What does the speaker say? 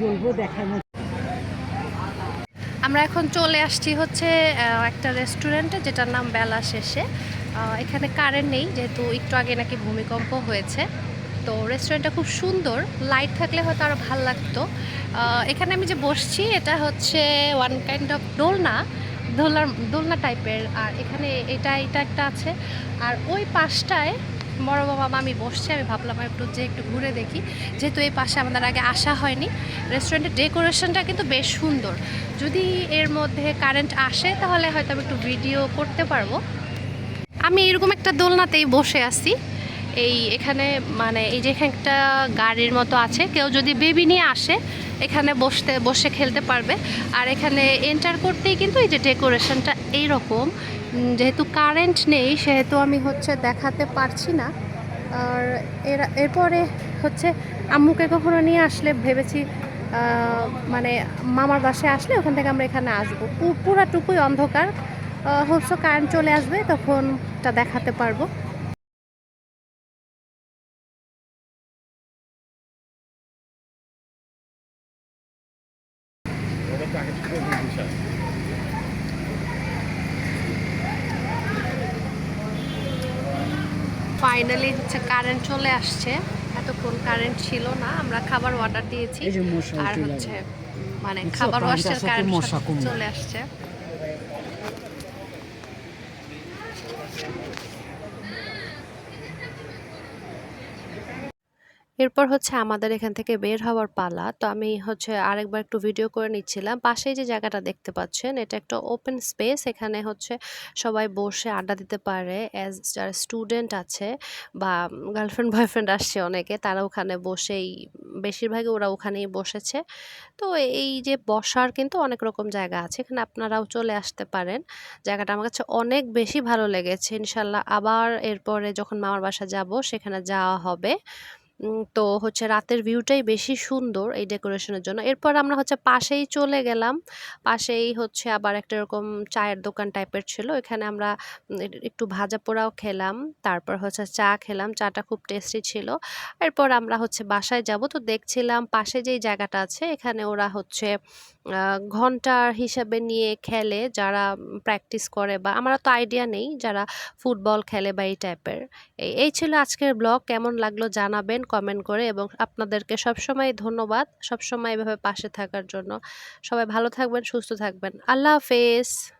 জ্বলবো, দেখার মতো। আমরা এখন চলে আসছি হচ্ছে একটা রেস্টুরেন্টে, যেটার নাম বেলা শেষে। এখানে কারেন্ট নেই, যেহেতু একটু আগে নাকি ভূমিকম্প হয়েছে। তো রেস্টুরেন্টটা খুব সুন্দর, লাইট থাকলে হয়তো আরও ভালো লাগতো। এখানে আমি যে বসছি, এটা হচ্ছে ওয়ান কাইন্ড অফ দোলনা দোলনা দোলনা টাইপের আর এখানে এটা এটা একটা আছে। আর ওই পাশটায় বড় বাবা মামি বসছে, আমি ভাবলাম একটু যে একটু ঘুরে দেখি। যেহেতু এই পাশে আমাদের আগে আসা হয়নি রেস্টুরেন্টের ডেকোরেশনটা কিন্তু বেশ সুন্দর। যদি এর মধ্যে কারেন্ট আসে, তাহলে হয়তো আমি একটু ভিডিও করতে পারব। আমি এরকম একটা দোলনাতেই বসে আছি। এই এখানে মানে এই যে এখানে একটা গাড়ির মতো আছে, কেউ যদি বেবি নিয়ে আসে, এখানে বসতে, বসে খেলতে পারবে। আর এখানে এন্টার করতেই কিন্তু এই যে ডেকোরেশনটা এইরকম। যেহেতু কারেন্ট নেই, সেহেতু আমি হচ্ছে দেখাতে পারছি না। আর এর, এরপরে হচ্ছে আম্মুকে কখনো নিয়ে আসলে ভেবেছি মানে মামার বাসায় আসলে ওখান থেকে আমরা এখানে আসব। পুরাটুকুই অন্ধকার। হোপসো কারেন্ট চলে আসবে তখন তা দেখাতে পারব। ফাইনালি হচ্ছে কারেন্ট চলে আসছে। এতক্ষণ কারেন্ট ছিল না আমরা খাবার অর্ডার দিয়েছি। আর হচ্ছে মানে? খাবার ওয়াশের আসছে কারেন্ট চলে আসছে। এরপর হচ্ছে আমাদের এখান থেকে বের হওয়ার পালা। তো আমি হচ্ছে আরেকবার একটু ভিডিও করে নিচ্ছিলাম। পাশেই যে জায়গাটা দেখতে পাচ্ছেন, এটা একটা ওপেন স্পেস এখানে হচ্ছে সবাই বসে আড্ডা দিতে পারে। অ্যাজ যারা স্টুডেন্ট আছে বা গার্লফ্রেন্ড বয়ফ্রেন্ড আসছে অনেকে, তারা ওখানে বসেই, বেশিরভাগই ওরা ওখানেই বসেছে। তো এই যে বসার কিন্তু অনেক রকম জায়গা আছে। এখানে আপনারাও চলে আসতে পারেন। জায়গাটা আমার কাছে অনেক বেশি ভালো লেগেছে। ইনশাল্লাহ আবার এরপরে যখন মামার বাসা যাব, সেখানে যাওয়া হবে। তো হচ্ছে রাতের ভিউটাই বেশি সুন্দর এই ডেকোরেশনের জন্য। এরপর আমরা হচ্ছে পাশেই চলে গেলাম। পাশেই হচ্ছে আবার একটা এরকম চায়ের দোকান টাইপের ছিল। এখানে আমরা একটু ভাজা পোড়াও খেলাম, তারপর হচ্ছে চা খেলাম। চাটা খুব টেস্টি ছিল। এরপর আমরা হচ্ছে বাসায় যাব। তো দেখছিলাম পাশে যেই জায়গাটা আছে, এখানে ওরা হচ্ছে ঘণ্টার হিসাবে নিয়ে খেলে যারা প্র্যাকটিস করে বা আমার তো আইডিয়া নেই যারা ফুটবল খেলে বা এই টাইপের এই ছিল আজকের ব্লগ কেমন লাগল জানাবেন কমেন্ট করে এবং আপনাদেরকে সবসময় ধন্যবাদ। সবসময় এভাবে পাশে থাকার জন্য। সবাই ভালো থাকবেন, সুস্থ থাকবেন। আল্লাহ হাফেজ।